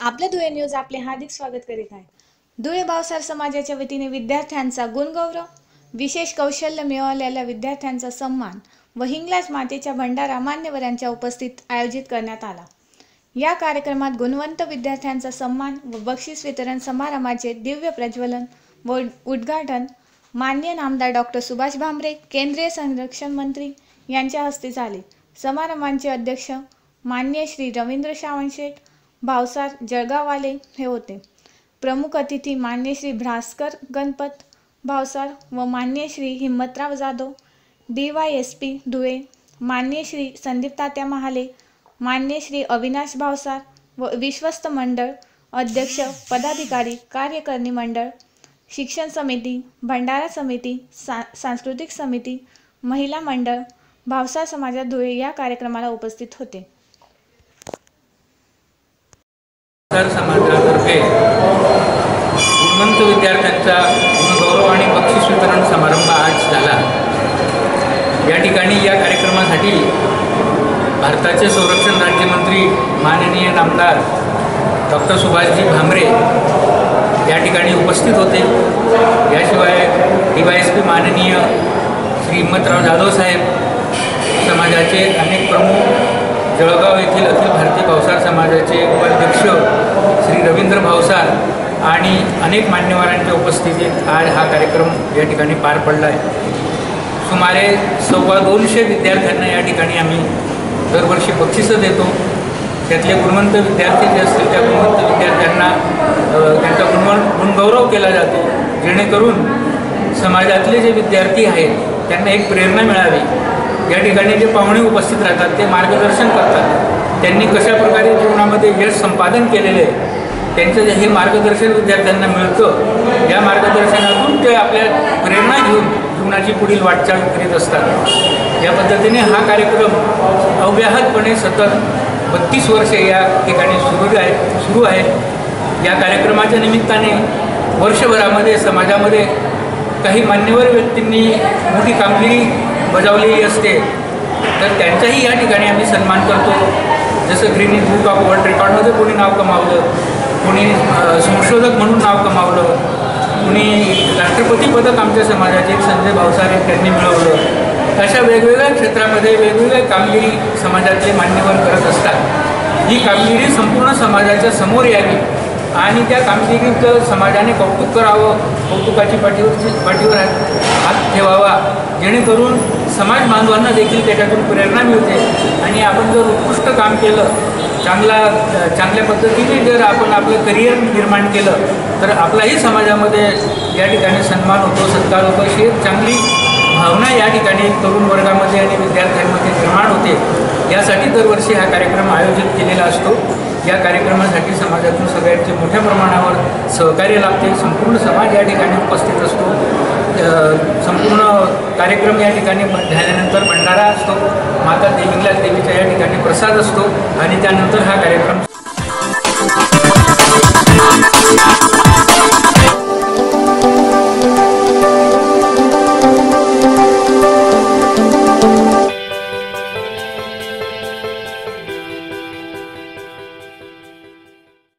आपल्या धुळे न्यूज आपले हार्दिक स्वागत करीत आहे. धुळे भावसार समाजाच्या वतीने विद्यार्थ्यांचा गुणगौरव विशेष कौशल्य मिळवलेल्या विद्यार्थ्यांचा सन्मान व हिंगलाज मातेच्या भंडारा मान्यवरांच्या उपस्थित आयोजित करण्यात आला. या कार्यक्रमात गुणवंत विद्यार्थ्यांचा सन्मान व बक्षीस वितरण समारंभाचे दिव्य प्रज्वलन व उद्घाटन मान्य नामदार डॉक्टर सुभाष भामरे केंद्रीय संरक्षण मंत्री यांच्या हस्ते झाले. समारंभांचे अध्यक्ष मान्य श्री रवींद्र सावंतशेठ भावसार जळगाववाले हे होते. प्रमुख अतिथी मान्य श्री भास्कर गणपत भावसार व मान्य Shri Himmatrao Jadhav D Y S P Dhule मान्य श्री संदीप तात्या महाले मान्य श्री अविनाश भावसार व विश्वस्त मंडळ अध्यक्ष पदाधिकारी कार्यकारिणी मंडळ शिक्षण समिती भंडारा समिती सा सांस्कृतिक समिती महिला मंडळ भावसार समाजात धुळे या कार्यक्रमाला उपस्थित होते. सर समाजातर्फे गुणवंत विद्यार्थ्यांचा गुणगौरव आणि बक्षीस वितरण समारंभ आज झाला. या ठिकाणी या कार्यक्रमासाठी भारताचे संरक्षण राज्यमंत्री माननीय नामदार डॉक्टर सुभाषजी भामरे या ठिकाणी उपस्थित होते. याशिवाय डी वाय एस पी माननीय श्री हिम्मतराव जाधव साहेब समाजाचे अनेक प्रमुख जळगाव येथील अखिल भारतीय पावसाळ समाजाचे उपाध्यक्ष श्री रवींद्र भावसार आणि अनेक मान्यवरांच्या उपस्थितीत आज हा कार्यक्रम या ठिकाणी पार पडला आहे सुमारे सव्वा दोनशे विद्यार्थ्यांना या ठिकाणी आम्ही दरवर्षी बक्षिसं देतो. त्यातले गुणवंत विद्यार्थी जे असतील त्या गुणवंत विद्यार्थ्यांना त्यांचा गुणवण गुणगौरव केला जातो. जेणेकरून समाजातले जे विद्यार्थी आहेत त्यांना एक प्रेरणा मिळावी. या ठिकाणी जे पाहुणे उपस्थित राहतात ते मार्गदर्शन करतात. त्यांनी कशा प्रकारे जीवनामध्ये यश संपादन केलेले आहे त्यांचं जे हे मार्गदर्शन विद्यार्थ्यांना मिळतं या मार्गदर्शनातून ते आपल्या प्रेरणा घेऊन जीवनाची पुढील वाटचाल करीत असतात. या पद्धतीने हा कार्यक्रम अव्याहतपणे सतत बत्तीस वर्षे या ठिकाणी सुरू आहे सुरू आहे. या कार्यक्रमाच्या निमित्ताने वर्षभरामध्ये समाजामध्ये काही मान्यवर व्यक्तींनी मोठी कामगिरी बजावलेली असते. तर त्यांचाही या ठिकाणी आम्ही सन्मान करतो. जसं ग्रीनिज बुक ऑफ वर्ल्ड रेकॉर्डमध्ये कोणी नाव कमावलं कोणी संशोधक म्हणून नाव कमावलं कुणी राष्ट्रपती पदक आमच्या समाजाचे संजय भावसारे त्यांनी मिळवलं. अशा वेगवेगळ्या क्षेत्रामध्ये वेगवेगळ्या कामगिरी समाजातले मान्यवर करत असतात. ही कामगिरी संपूर्ण समाजाच्या समोर यावी आणि त्या कामगिरीचं समाजाने कौतुक करावं कौतुकाची पाठीवरची पाठीवर हात ठेवावा जेणेकरून समाज बांधवांना देखील त्याच्यातून प्रेरणा मिळते. आणि आपण जर उत्कृष्ट काम केलं चांगला चांगल्या पद्धतीने जर आपण आपलं करिअर निर्माण केलं तर आपलाही समाजामध्ये या ठिकाणी सन्मान होतो सत्कार होतो अशी एक चांगली भावना या ठिकाणी तरुण वर्गामध्ये आणि विद्यार्थ्यांमध्ये निर्माण होते. यासाठी दरवर्षी हा कार्यक्रम आयोजित केलेला असतो. या कार्यक्रमासाठी समाजातून सगळ्यांचे मोठ्या प्रमाणावर सहकार्य लाभते. संपूर्ण समाज या ठिकाणी उपस्थित असतो. संपूर्ण कार्यक्रम या ठिकाणी झाल्यानंतर भंडारा असतो. माता देवीला देवीच्या या ठिकाणी प्रसाद असतो आणि त्यानंतर हा कार्यक्रम